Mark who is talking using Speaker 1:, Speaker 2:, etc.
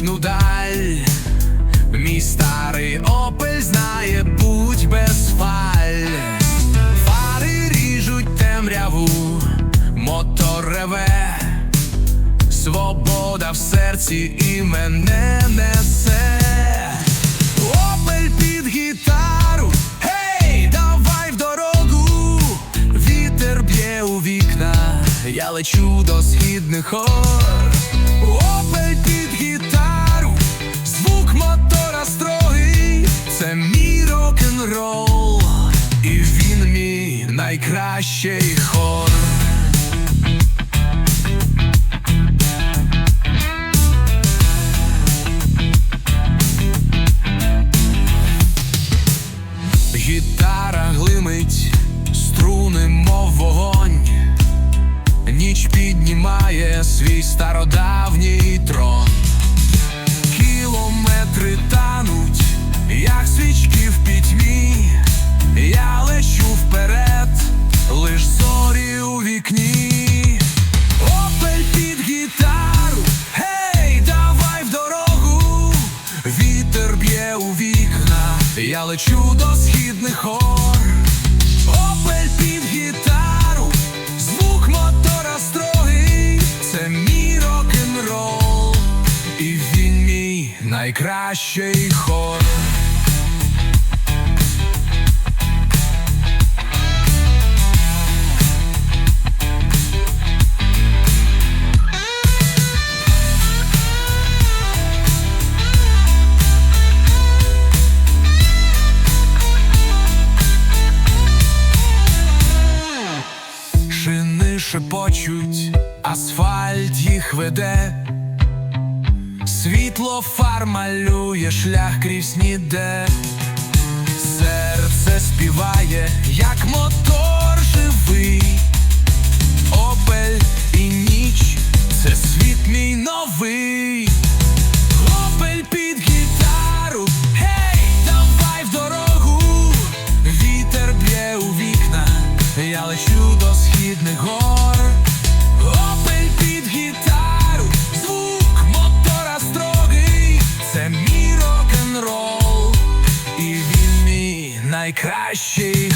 Speaker 1: серці мчу я в нічну даль. Мій старий опель знає путь без фаль. Фари ріжуть темряву, мотор реве, свобода в серці і мене несе. Я лечу до східних гор. Рок-н-рол, і він мій найкращий хор. Гітара глимить, струни, мов вогонь, ніч піднімає свій стародавній у вікна, я лечу до східних гор. Опель під гітару, звук мотора строгий, це мій рок-н-рол, і він мій найкращий хор. Шепочуть, асфальт їх веде, світло фар малює шлях крізь ніде, серце співає, як мотор живий, опель і ніч це світ мій новий. Найкращий